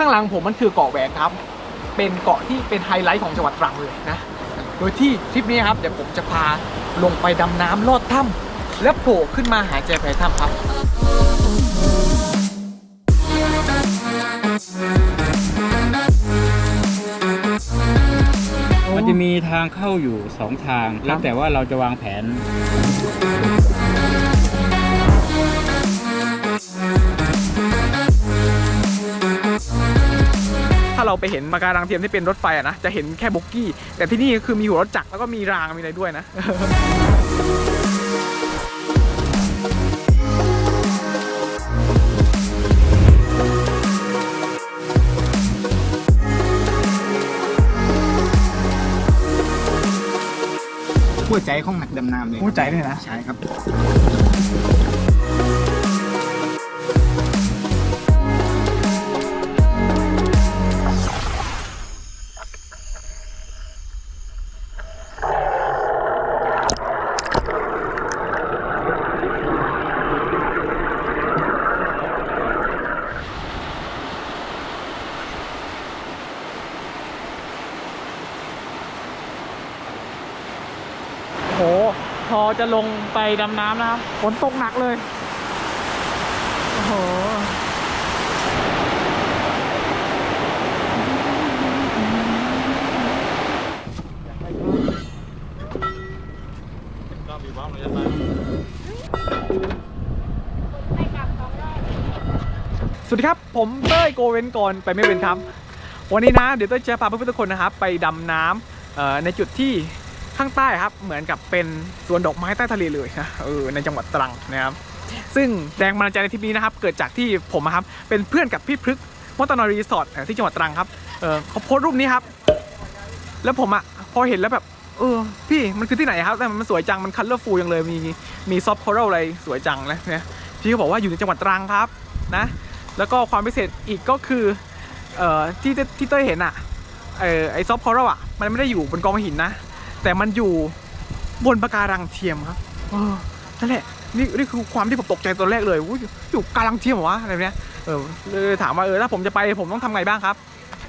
ข้างหลังผมมันคือเกาะแหวนครับ เป็นเกาะที่เป็นไฮไลท์ของจังหวัดตรังเลยนะ โดยที่ทริปนี้ครับเดี๋ยวผมจะพาลงไปดำน้ำลอดถ้ำและโผล่ขึ้นมาหายใจภายในถ้ำครับมันจะมีทางเข้าอยู่สองทาง แล้วแต่ว่าเราจะวางแผน เราไปเห็นปะการังเทียมที่เป็นรถไฟอะนะจะเห็นแค่โบกกี้ แต่ที่นี่คือมีหัวรถจักรแล้วก็มีรางมีอะไรด้วยนะหัวใจของนักดำน้ำเลยหัวใจเลยนะ ใช่ครับ ดำน้ำนะครับฝนตกหนักเลย โอ้โหสวัสดีครับ ผมเต้ยโกเวนกรไปไม่เป็นครับ วันนี้นะ เดี๋ยวเต้ยจะพาเพื่อนๆทุกคนนะครับ ไปดำน้ำในจุดที่ ข้างใต้ครับเหมือนกับเป็นสวนดอกไม้ใต้ทะเลเลยนะเออในจังหวัดตรังนะครับซึ่งแรงบันดาลใจในทริปนี้นะครับ เกิดจากที่ผมครับเป็นเพื่อนกับพี่พฤกมอตนรีสอร์ทเอ่อที่จังหวัดตรังครับเออเขาโพสต์รูปนี้ครับ แล้วผมอะพอเห็นแล้วแบบเออพี่มันคือที่ไหนครับแต่มันสวยจังมันคัลเลอร์ฟูลยังเลยมีมีซอฟต์คอรัลอะไรสวยจังนะเนี่ยพี่เขาบอกว่าอยู่ในจังหวัดตรังครับนะ แล้วก็ความพิเศษอีกก็คือเอ่อที่ที่เต้ยเห็นอะเออไอซอฟต์คอรัลอะมันไม่ได้อยู่บนกองหินนะ แต่มันอยู่บนปะการังเทียมครับเออนั่นแหละนี่นี่คือความที่ผมตกใจตอนแรกเลยอยอยู่การังเทียมเหรอวะอะไรเนี้ยเออเลยถามว่าเออถ้าผมจะไปผมต้องทำไงบ้างครับ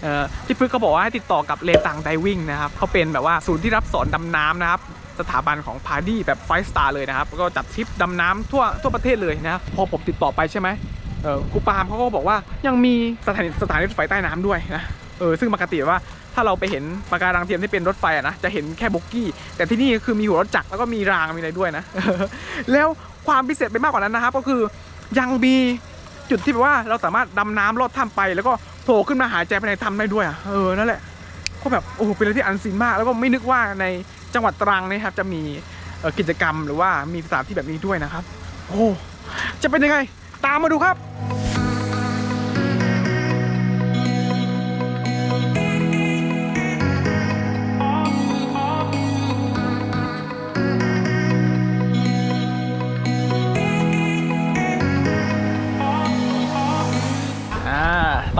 เออพี่พึกเขาบอกว่าให้ติดต่อกับเลตังไดวิ่งนะครับเขาเป็นแบบว่าศูนย์ที่รับสอนดำน้ำนะครับสถาบันของพาร์ดี้แบบไฟสตาร์เลยนะครับ ก็จัดทริปดำน้ำทั่วทั่วประเทศเลยนะครับพอผมติดต่อไปใช่ไหมเออครูปามเขาก็บอกว่ายังมีสถานีสถานีรถไฟใต้น้ำด้วยนะเออซึ่งปกติว่า ถ้าเราไปเห็นปะการังเทียมที่เป็นรถไฟอะนะจะเห็นแค่บกกี้ แต่ที่นี่คือมีหัวรถจักรแล้วก็มีรางมีอะไรด้วยนะ แล้วความพิเศษไปมากกว่านั้นนะครับ ก็คือยังมีจุดที่แบบว่าเราสามารถดำน้ำลอดถ้ำไป แล้วก็โผล่ขึ้นมาหายใจภายในถ้ำได้ด้วยอะเออนั่นแหละก็แบบโอ้โหเป็นอะไรที่อันซีนมาก แล้วก็ไม่นึกว่าในจังหวัดตรังนะครับ จะมีกิจกรรมหรือว่ามีสถานที่แบบนี้ด้วยนะครับ โอ้จะเป็นยังไง ตามมาดูครับ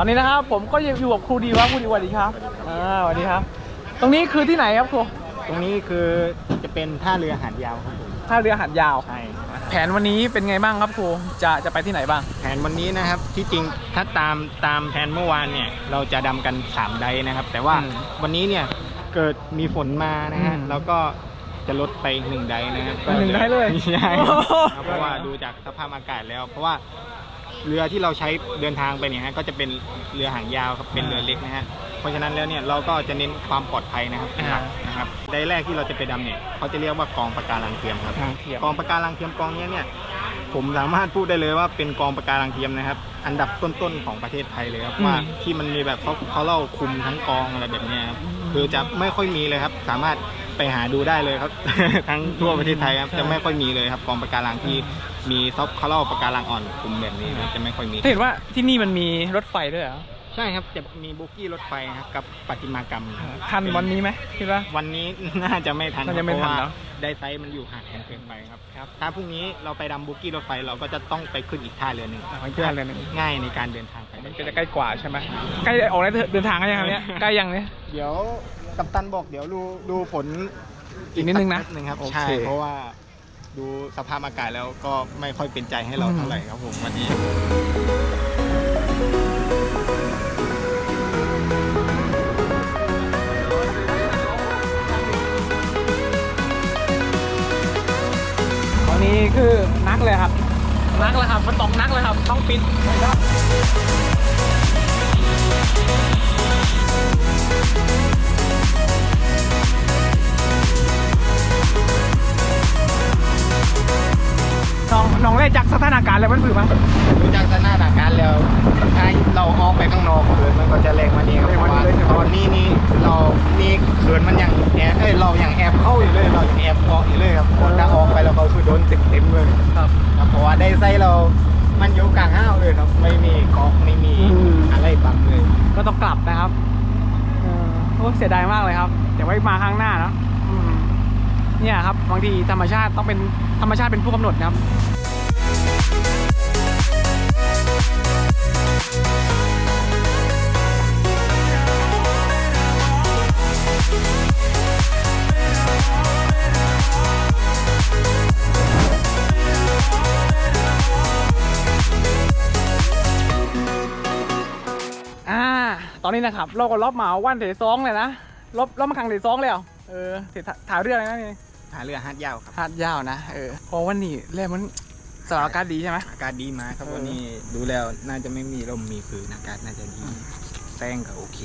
ตอนนี้นะครับผมก็ยังอยู่กับครูดีครับครูดีสวัสดีครับอ่าสวัสดีครับ ตรงนี้คือที่ไหนครับครูตรงนี้คือจะเป็นท่าเรือหาดยาวครับผมท่าเรือหาดยาว ใช่ แผนวันนี้เป็นไงบ้างครับครูจะจะไปที่ไหนบ้าง แผนวันนี้นะครับที่จริงถ้าตามตามแผนเมื่อวานเนี่ยเราจะดำกัน3ไดฟ์นะครับ แต่ว่าอืมวันนี้เนี่ยเกิดมีฝนมานะฮะอืมแล้วก็จะลดไปอีกหนึ่งไดฟ์นะครับไปหนึ่งไดฟ์เลยใช่โอ้โหครับเพราะว่าดูจากสภาพอากาศแล้ว เพราะว่า เรือที่เราใช้เดินทางไปเนี่ยฮะก็จะเป็นเรือหางยาวครับเป็นเรือเล็กนะฮะเพราะฉะนั้นแล้วเนี่ยเราก็จะเน้นความปลอดภัยนะครับเป็นหลักนะครับไดฟ์แรกที่เราจะไปดำเนี่ยเขาจะเรียกว่ากองปะการังเทียมครับทางเทียม กองปะการังเทียมกองเนี้ยเนี่ยผมสามารถพูดได้เลยว่าเป็นกองปะการังเทียมนะครับ อันดับต้นๆของประเทศไทยเลยครับอืม ว่าที่มันมีแบบเขาเขาเล่าคุมทั้งกองอะไรแบบเนี้ยครับคือจะไม่ค่อยมีเลยครับ สามารถ ไปหาดูได้เลยครับ ทั้งทั่วประเทศไทยครับจะไม่ค่อยมีเลยครับกองปะการังที่มีซอฟเขาเล่าปะการังอ่อนคุมแบบนี้ครับจะไม่ค่อยมี เห็นว่าที่นี่มันมีรถไฟด้วยเหรอใช่ครับจะมีบุกี้รถไฟครับกับประติมากรรมครับทันวันนี้ไหมคิดว่า วันนี้ น่าจะไม่ทันน่าจะไม่ทันเพราะเนว่าอะได้ไซส์มันอยู่ห่างกันเกินไปครับครับ ถ้าพรุ่งนี้เราไปดำบุกี้รถไฟเราก็จะต้องไปขึ้นอีกท่าเรือหนึ่งไปขึ้นท่าเรือหนึ่งง่ายในการเดินทางไปมันก็จะใกล้กว่าใช่ไหมใกล้ออกได้เดินทางกันยังครับเนี่ยใกล้ยังเนี่ย เดี๋ยว กัปตันบอกเดี๋ยวดูดูฝนอีกนิดนึงนะนึงครับโอเคใช่เพราะว่าดูสภาพอากาศแล้วก็ไม่ค่อยเป็นใจให้เราเท่าไหร่ครับผมวันนี้ ตอนนี้คือนักเลยครับ นักเลยครับ มันต้องนักเลยครับ ต้องปิด น้องน้องเล่จากสถานการณ์อะไรมันผือมั้งดูจากสถานการณ์แล้วถ้าเราออกไปข้างนอกเขินมันก็จะแรงมานี่ครับแรงเพมาราะนี่ว่าเลยใช่ไหมตอนนี้นี่เรานี่เขินมันยังแอบเอ้ยเรายังแอบเข้าอยู่เลยเรายังแอบเกาะอยู่เลยครับพอถ้าออกไปเราก็คือโดนเต็มเต็มๆเลยครับครับเพราะว่าได้ไซเรา มันอยู่กลางห้าวเลยครับ ไม่มีเกาะไม่มีอืมอะไรบังเลย ก็ต้องกลับนะครับเออโอ้เสียดายมากเลยครับเดี๋ยวไว้มาครั้งหน้าเนอะอืม เนี่ยครับบางทีธรรมชาติต้องเป็นธรรมชาติเป็นผู้กำหนดนะครับอ่าตอนนี้นะครับเราก็รอบเหมาวันเถซองเลยนะรอบรอบมาขังเถซองแล้วเออเถถ่าถ่ายเรื่องอะไรนะนี่ หาเรือฮัดยาวครับ หาดยาวนะเออเพราะวันนี้แรกมันสถานอากาศดีใช่ไหม อากาศดีมากครับเออ วันนี้ดูแล้วน่าจะไม่มีลมมีฝืนอากาศน่าจะดีแซงก็โอเค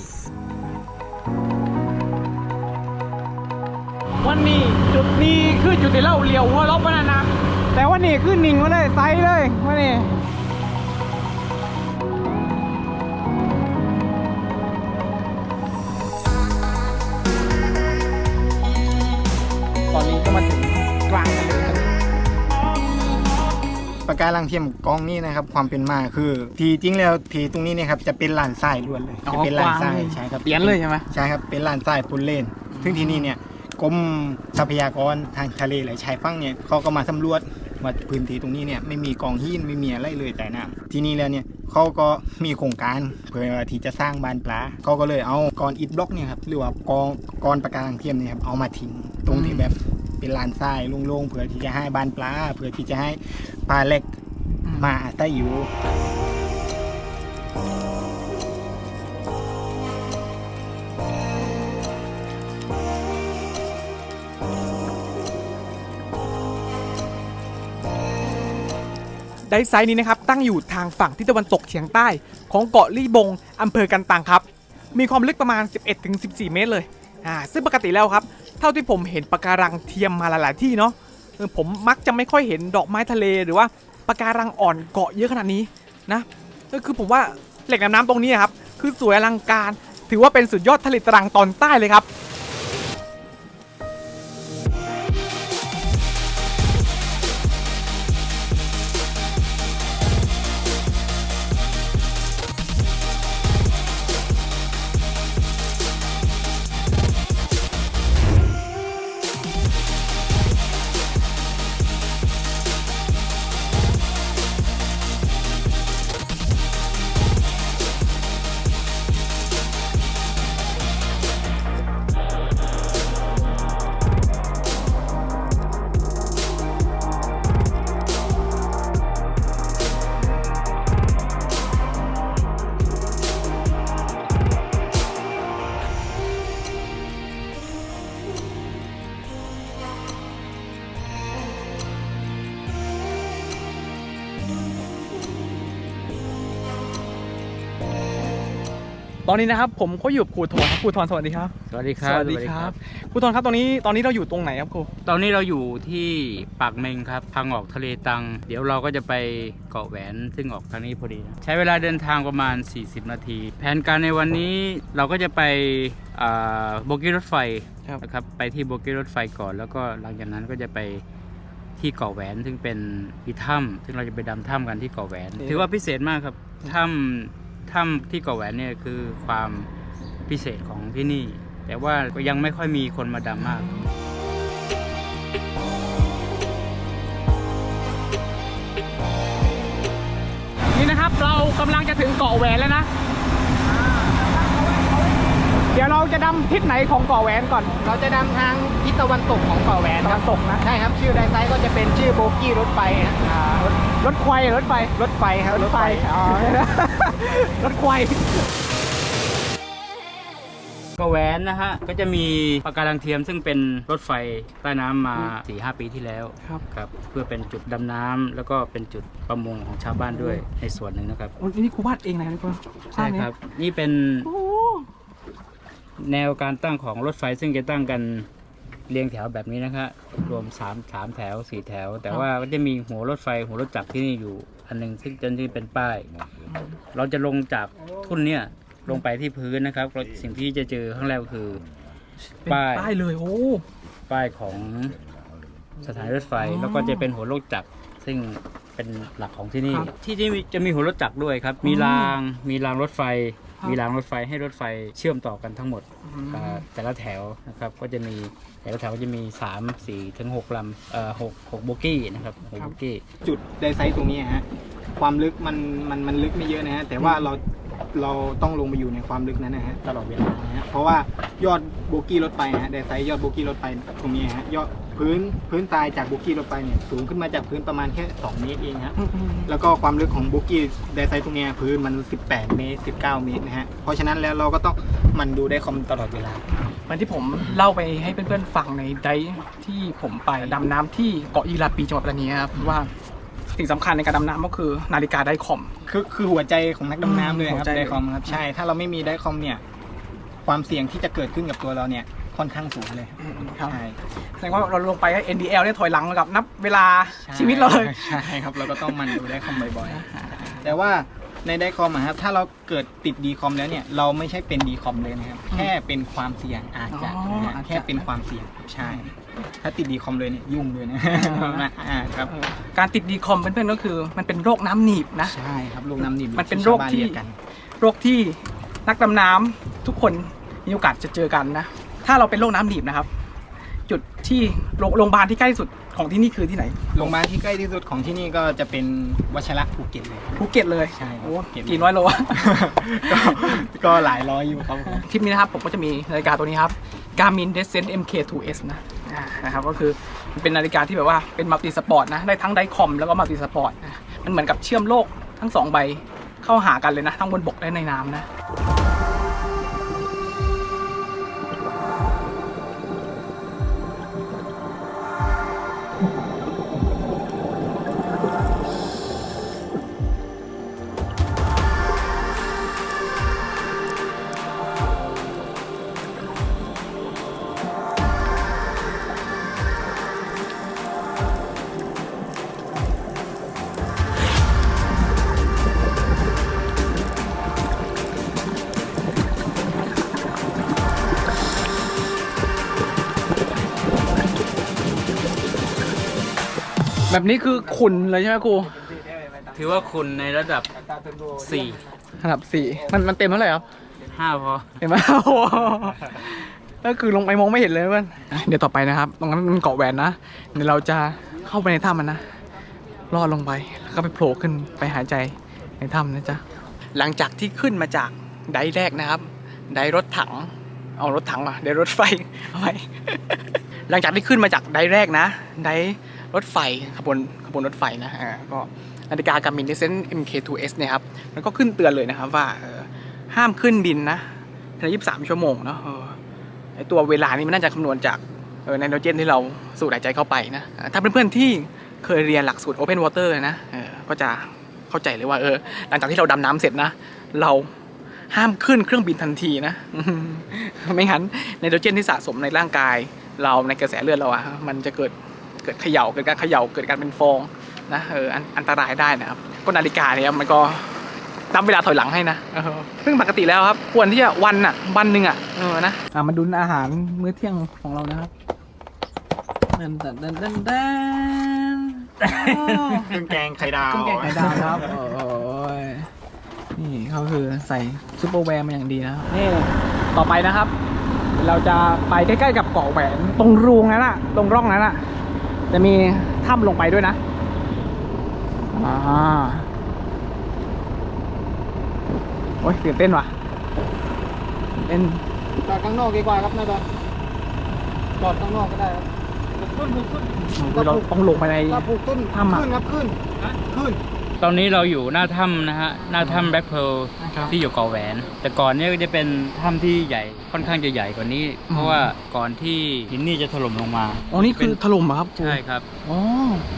วันนี้จุดนี้คือจุดที่เราเลี้ยวหัวรอบวันนั้นนะแต่วันนี้คือนิ่งมาเลยไซส์เลยวันนี้ ปะการังเทียมกองนี้นะครับความเป็นมาคือ ทีจริงแล้วทีตรงนี้เนี่ยครับจะเป็นลานทรายล้วนเลยอ๋อจะเป็นลานทรายกว้างเลยใช่ครับเปลี่ยนเลยใช่ไหมใช่ครับเป็นลานทรายพุนเล่นซึ่งที่นี่เนี่ยกรมทรัพยากรทางทะเลและชายฝั่งเนี่ยเขาก็มาสำรวจว่าพื้นที่ตรงนี้เนี่ยไม่มีกองหินไม่มีอะไรเลยแต่น้ำที่นี่แล้วเนี่ยเขาก็มีโครงการเพื่อที่จะสร้างบ้านปลาเขาก็เลยเอากรอิฐบล็อกเนี่ยครับหรือว่ากองกรปะการังเทียมเนี่ยครับเอามาทิ้งตรงที่แบบ เป็นลานทรายโล่งๆเพื่อที่จะให้บ้านปลาเพื่อที่จะให้ปลาเล็กมาอาศัยอยู่ไดไซน์นี้นะครับตั้งอยู่ทางฝั่งทิศตะวันตกเฉียงใต้ ของเกาะลี่บงอำเภอกันตังครับ มีความลึกประมาณ 11-14 เมตรเลย อ่าซึ่งปกติแล้วครับ เท่าที่ผมเห็นปะการังเทียมมาหลายๆที่เนาะผมมักจะไม่ค่อยเห็นดอกไม้ทะเลหรือว่าปะการังอ่อนเกาะเยอะขนาดนี้นะก็คือผมว่าแหล่งน้ำตรงนี้ครับคือสวยอลังการ ถือว่าเป็นสุดยอดทะเลตรังตอนใต้เลยครับ อนนี้นะครับผมก็อยู่กับครูทอนครับครูทอนสวัสดีครับ สวัสดีครับ สวัสดีครับครูทอนครับตอนนี้ตอนนี้เราอยู่ตรงไหนครับครูตอนนี้เราอยู่ที่ปากเมงครับทางออกทะเลตัง เดี๋ยวเราก็จะไปเกาะแหวนซึ่งออกทางนี้พอดีนะใช้เวลาเดินทางประมาณ 40 นาที แผนการในวันนี้เราก็จะไปอ่าโบกี้รถไฟครับนะครับไปที่โบกี้รถไฟก่อน แล้วก็หลังจากนั้นก็จะไปที่เกาะแหวนซึ่งเป็นอีถ้ำซึ่งเราจะไปดำถ้ำกันที่เกาะแหวน ถือว่าพิเศษมากครับถ้ำ ถ้ำที่เกาะแหวนเนี่ยคือความพิเศษของที่นี่ แต่ว่าก็ยังไม่ค่อยมีคนมาดำมากนี่นะครับเรากำลังจะถึงเกาะแหวนแล้วนะ เดี๋ยวเราจะดำทิศไหนของเกาะแหวนก่อน เราจะนำทางทิศตะวันตกของเกาะแหวนตะควัรับนตกนะใช่ครับชื่อไดไซน์ก็จะเป็นชื่อโบกี้รถไฟฮะอ่ารถรถควายรถไฟรถไฟครับรถไฟอ๋อ รถควายก็แหวนนะฮะก็จะมีปะการังเทียมซึ่งเป็นรถไฟใต้น้ำมา4ีหปีที่แล้วครับ ครับ เพื่อเป็นจุดดำน้ำแล้วก็เป็นจุดประมงของชาวบ้านด้วยในส่วนหนึ่งนะครับ โอ้ยนี่ครูวาดเองนะครับใช่ครับ นี่เป็นโอ้ แนวการตั้งของรถไฟซึ่งจะตั้งกันเรียงแถวแบบนี้นะครับรวม3 3แถว4แถว แต่ว่าก็จะมีหัวรถไฟหัวรถจักรที่นี่อยู่ อันหนึงซึ่งจะที่เป็นป้าย เราจะลงจากทุ่นเนี่ยลงไปที่พื้นนะครับเราสิ่งที่จะเจอข้างแรกก็คือ เป็นป้าย ป้ายเลยโอ้ป้ายของสถานีรถไฟอ๋อแล้วก็จะเป็นหัวรถจักรซึ่งเป็นหลักของที่นี่ครับที่ที่มีจะมีหัวรถจักรด้วยครับ มีอ๋อรางมีรางรถไฟครับ มีรางรถไฟให้รถไฟเชื่อมต่อกันทั้งหมดอืมอ่าแต่ละแถวนะครับก็จะมีแต่ละแถวก็จะมี 3 4ถึง6ลำเอ่อ6 6โบกี้นะครับ6โบกี้ จุดไดไซต์ตรงนี้ฮะความลึกมันมันมันลึกไม่เยอะนะฮะแต่ว่าเรา เราต้องลงไปอยู่ในความลึกนั้นนะฮะตลอดเวลานะฮะเพราะว่ายอดโบกี้รถไฟฮะไดไซต์ยอดโบกี้รถไฟตรงนี้ฮะยอดพื้นพื้นทรายจากโบกี้รถไฟเนี่ยสูงขึ้นมาจากพื้นประมาณแค่2เมตรเองฮะแล้วก็ความลึกของโบกี้ไดไซต์ตรงนี้พื้นมัน 18 เมตร 19 เมตรนะฮะเพราะฉะนั้นแล้วเราก็ต้องมันดูได้คอมตลอดเวลาเหมันที่ผมเล่าไปให้เพื่อนๆฟังในไดฟ์ที่ผมไปดำน้ำที่เกาะยีราปีจังหวัดปัตตานีครับว่า สิ่งสำคัญในการดำน้ำก็คือนาฬิกาไดคอม คือคือหัวใจของนักดำน้ำเลยคหัรับวใจไดคอมครับ ใช่ ถ้าเราไม่มีไดคอมเนี่ย ความเสี่ยงที่จะเกิดขึ้นกับตัวเราเนี่ยค่อนข้างสูงเลยอืมครับใช่แสดงว่าเราลงไปก็ NDL เนี่ยถอยหลังกับนับเวลาชีวิตเราเลย ใช่ครับเราก็ต้องหมันดูไดคอมบ่อยๆ แต่ว่าในไดคอมอะครับถ้าเราเกิดติดดีคอมแล้วเนี่ยเราไม่ใช่เป็นดีคอมเลยนะครับ แค่เป็นความเสี่ยงอาจจะอ๋อนะฮะอาจจะ แค่เป็นความเสี่ยงใช่ ถ้าติดดีคอมเลยเนี่ยยุ่งเลยนะอ่าครับ การติดดีคอมเพื่อนๆก็คือมันเป็นโรคน้ำหนีบนะ ใช่ครับโรคน้ำนิ่มมันเป็นโรคที่ชาวบ้าเยกกันโรคที่นักดำน้ำทุกคนมีโอกาสจะเจอกันนะ ถ้าเราเป็นโรคน้ำหนีบนะครับ จุดที่โรงโรงพยาบาลที่ใกล้ที่สุดของที่นี่คือที่ไหน โรงพยาบาลที่ใกล้ที่สุดของที่นี่ก็จะเป็นวชิระภูเก็ตเลย ภูเก็ตเลย ใช่ครับโอ้ภูเก็ตกี่ร้อยโลอะก็ก็หลายร้อยอยู่ครับผมคลิปนี้นะครับผมก็จะมีนาฬิกาตัวนี้ครับ Garmin Descent MK2S นะ อ่านะครับก็คือเป็นนาฬิกาที่แบบว่าเป็นมัลติสปอร์ตนะได้ทั้งไดคอมแล้วก็มัลติสปอร์ตนะมันเหมือนกับเชื่อมโลกทั้งสองใบเข้าหากันเลยนะ ทั้งบนบกและในน้ำนะ นี้คือขุนเลยใช่ไหมครูถือว่าคุณในระดับ 4 ระดับสี่มันมันเต็มเท่าไหร่ครับ 5 พอ เห็นไหมโอ้โหก็คือลงไปมองไม่เห็นเลยเพื่อนเดี๋ยวต่อไปนะครับ ตรงนั้นมันเกาะแหวนนะ เดี๋ยวเราจะเข้าไปในถ้ำมันนะ ลอดลงไป แล้วก็ไปโผล่ขึ้นไปหายใจในถ้ำนะจ๊ะ หลังจากที่ขึ้นมาจากไดแรกนะครับ ไดรถถัง เอารถถังมาไดรถไฟเอาไว้ หลังจากที่ขึ้นมาจากไดแรกนะ ได รถไฟขบวนขบวนรถไฟนะอ่าก็นาฬิกาการ์มินเดเซน MK2S เนี่ยครับมันก็ขึ้นเตือนเลยนะครับว่าห้ามขึ้นบินนะภายใน23 ชั่วโมงเนาะไอตัวเวลานี้มันน่าจะคำนวณจากไนโตรเจนที่เราสูดหายใจเข้าไปนะอ่าถ้าเพื่อนๆที่เคยเรียนหลักสูตร Open Water นะเออก็จะเข้าใจเลยว่าเออหลังจากที่เราดำน้ำเสร็จนะ เราห้ามขึ้นเครื่องบินทันทีนะ ไม่งั้นไนโตรเจนที่สะสมในร่างกาย เราในกระแสเลือดเราอะมันจะเกิด เกิดเขย่าเกิดการเขย่าเกิดการเป็นฟองนะเอออันอันตรายได้นะครับก็นาฬิกาเนี่ยมันก็นับเวลาถอยหลังให้นะเออซึ่งปกติแล้วครับ ควรที่จะวันอะวันหนึ่งอะเออนะอ่ามาดุนอาหารมื้อเที่ยงของเรานะครับเดินเดินเดินเดินเดินเครื่องแกงไข่ดาวเครื่องแกงไข่ดาวครับโอ้ยนี่เขาคือใส่ซูเปอร์แวร์มาอย่างดีนะครับนี่ต่อไปนะครับ เราจะไปใกล้ๆกับเกาะแหวนตรงรูงนั้นอะตรงร่องนั้นอะ จะมีถ้ำลงไปด้วยนะอ่าโอ้ยตื่นเต้นว่ะตื่นเต้นจอดข้างนอกดีกว่าครับนายบอลจอดข้างนอกก็ได้ครับขึ้นขึ้นเราต้องลงไปในถ้าปลูกต้นถ้ำอะขึ้นครับขึ้นขึ้นไป ตอนนี้เราอยู่หน้าถ้ำนะฮะ หน้าถ้ำแบ็คเพลครับที่อยู่เกาะแหวน แต่ก่อนเนี้ก็จะเป็นถ้ำที่ใหญ่ค่อนข้างจะใหญ่กว่านี้ เพราะว่าก่อนที่หินนี่จะถล่มลงมาอ๋อนี่คือถล่มเหรอครับครูใช่ครับ อ๋อ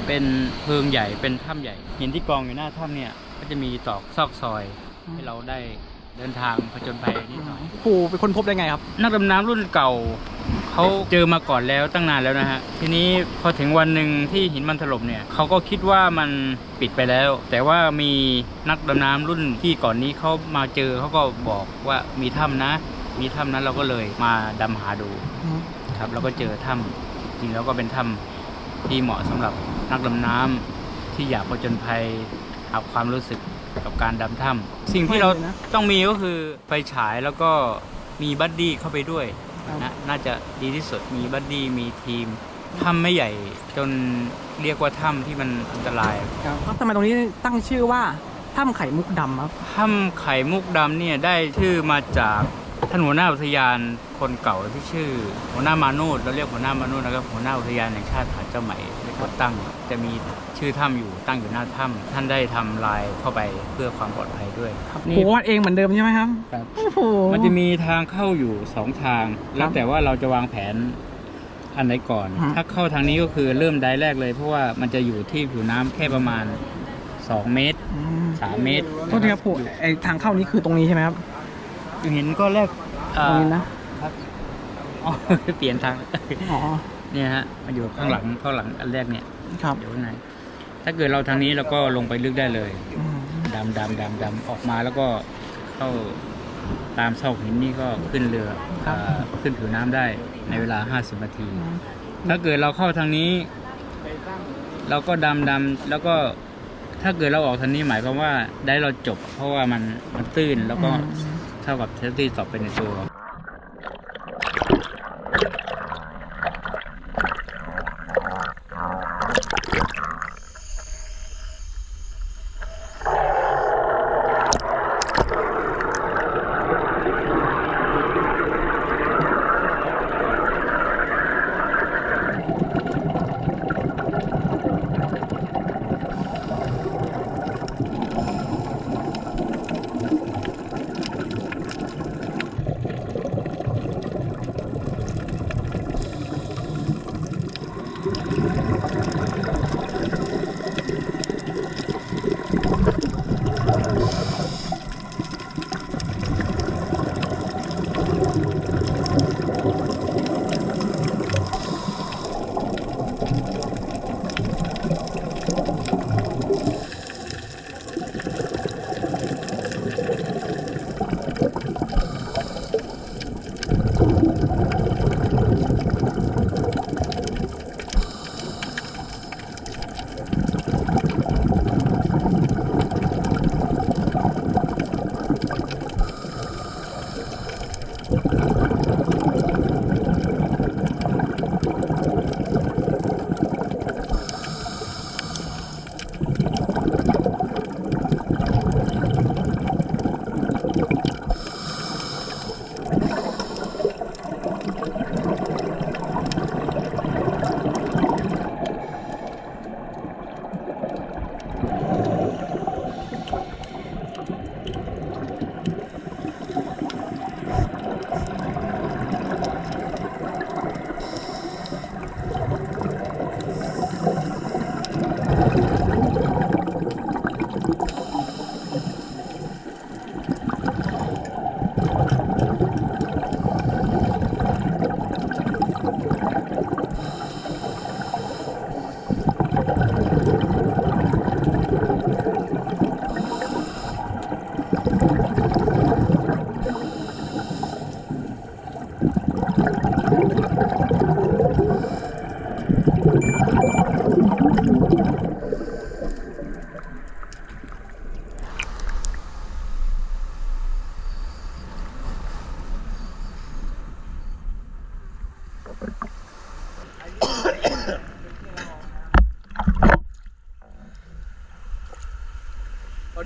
เป็นเพิงใหญ่เป็นถ้ำใหญ่ หินที่กองอยู่หน้าถ้ำเนี่ยก็จะมีตอกซอกซอยให้เราได้เดินทางผจญภัยนิดหน่อยครูเป็นคนพบได้ไงครับ นักดำน้ำรุ่นเก่า เขาเจอมาก่อนแล้วตั้งนานแล้วนะฮะ ทีนี้พอถึงวันหนึ่งที่หินมันถล่มเนี่ยเขาก็คิดว่ามันปิดไปแล้ว แต่ว่ามีนักดำน้ำรุ่นที่ก่อนนี้เขามาเจอเขาก็บอกว่ามีถ้ำนะ มีถ้ำนั้นเราก็เลยมาดำหาดูครับแล้วก็เจอถ้ำจริงแล้วก็เป็นถ้ำที่เหมาะสำหรับนักดำน้ำที่อยากผจญภัยหาความรู้สึกกับการดำถ้ำสิ่งที่เราไม่เลยนะต้องมีก็คือไฟฉายแล้วก็มีบัดดี้เข้าไปด้วยครับ นะน่าจะดีที่สุดมีบัดดี้มีทีมถ้ำไม่ใหญ่จนเรียกว่าถ้ำที่มันอันตรายครับทำไมตรงนี้ตั้งชื่อว่าถ้ำไข่มุกดำครับถ้ำไข่มุกดำเนี่ยได้ชื่อมาจาก ท่านหัวหน้าอุทยานคนเก่าที่ชื่อ หัวหน้ามานูดเราเรียกหัวหน้ามานูดนะครับหัวหน้าอุทยานแห่งชาติหาดเจ้าไหมเป็นคนตั้ง จะมีชื่อถ้ำอยู่ตั้งอยู่หน้าถ้ำท่านได้ทำลายเข้าไปเพื่อความปลอดภัยด้วยครูวาดเองเหมือนเดิมใช่ไหมครับครับ โอ้โหมันจะมีทางเข้าอยู่สองทาง แล้วแต่ว่าเราจะวางแผนอันไหนก่อนฮะถ้าเข้าทางนี้ก็คือเริ่มได้แรกเลย เพราะว่ามันจะอยู่ที่ผิวน้ำแค่ประมาณ 2 เมตร อืม3 เมตรโทษทีครับครูไอทางเข้านี้คือตรงนี้ใช่ไหมครับ เห็นก็แรกตรงนี้นะ อ๋อ เปลี่ยนทาง อ๋อ เนี่ยฮะมันอยู่ข้างหลังข้างหลังอันแรกเนี่ยครับ อยู่ข้างในถ้าเกิดเราทางนี้เราก็ลงไปลึกได้เลยอืมดำดำดำดำออกมาแล้วก็เข้าตามซอกหินนี่ก็ขึ้นเรืออ่าขึ้นผิวน้ำได้ในเวลา 50นาที ถ้าเกิดเราเข้าทางนี้ เราก็ดำดำแล้วก็ถ้าเกิดเราออกทางนี้หมายความว่าได้เราจบ เพราะว่ามันมันตื้นแล้วก็ เท่ากับเทสตี้ตอบไปในตัว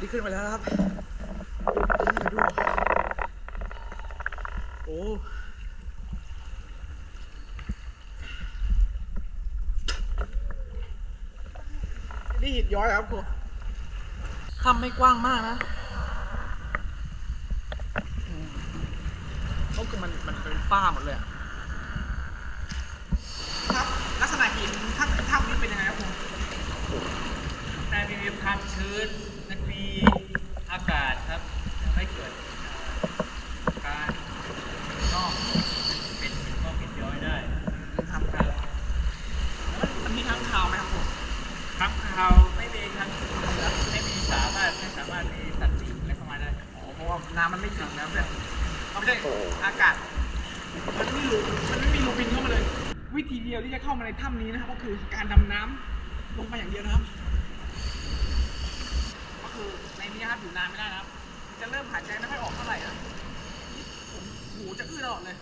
เราดีขึ้นไปแล้วนะครับโอ้นี่หินย้อยครับครูถ้ำไม่กว้างมากนะอืมก็คือมันมันเป็นฝ้าหมดเลยอะครับลักษณะหินถ้ำถ้ำนี้เป็นยังไงครับผมแต่มีความชื้นมันมีอากาศครับทำให้เกิดการนอกเป็นหินงอกหินย้อยได้ ครับครับแล้วมันมีค้างคาวไหมครับผม ครับเขาไม่มีครับไม่มีสามารถไม่สามารถมีสัตว์ปีกอะไรเข้ามาได้ อ๋อเพราะว่าน้ำมันไม่ถึงนะแบบเอาไม่ใช่อากาศ มันไม่มีรูมันไม่มีรูบินเข้ามาเลย วิธีเดียว ที่จะเข้ามาในถ้ำนี้นะครับ ก็คือการดำน้ำลงไปอย่างเดียวนะครับ ก็คือในนี้ครับอยู่นานไม่ได้นะครับ จะเริ่มหายใจไม่ค่อยออกเท่าไหร่นะผมหูจะอื้อตลอดเลย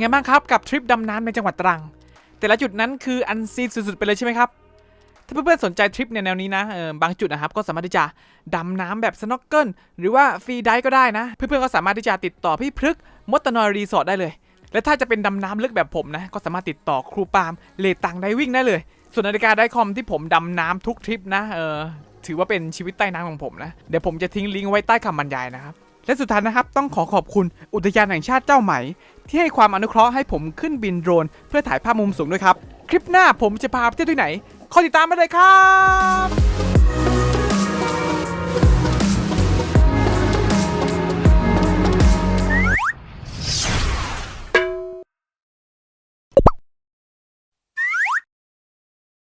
ไงบ้างครับกับทริปดำน้ำในจังหวัดตรัง แต่ละจุดนั้นคืออันซีนสุดๆไปเลยใช่ไหมครับ ถ้าเพื่อนๆสนใจทริปในแนวนี้นะเออบางจุดนะครับก็สามารถที่จะดำน้ำแบบสโนว์เกิลหรือว่าฟรีไดฟ์ก็ได้นะ เพื่อนๆก็สามารถที่จะติดต่อพี่พฤกมดตนอยรีสอร์ทได้เลย และถ้าจะเป็นดำน้ำลึกแบบผมนะก็สามารถติดต่อครูปาล์มเลตังไดวิ่งได้เลย ส่วนนาฬิกาไดคอมที่ผมดำน้ำทุกทริปนะเออถือว่าเป็นชีวิตใต้น้ำของผมนะ เดี๋ยวผมจะทิ้งลิงก์ไว้ใต้คำบรรยายนะครับ และสุดท้ายนะครับ ต้องขอขอบคุณอุทยานแห่งชาติเจ้าไหม ที่ให้ความอนุเคราะห์ให้ผมขึ้นบินโดรน เพื่อถ่ายภาพมุมสูงด้วยครับ คลิปหน้าผมจะพาไปเที่ยวที่ไหน คอยติดตามมาเลยครับ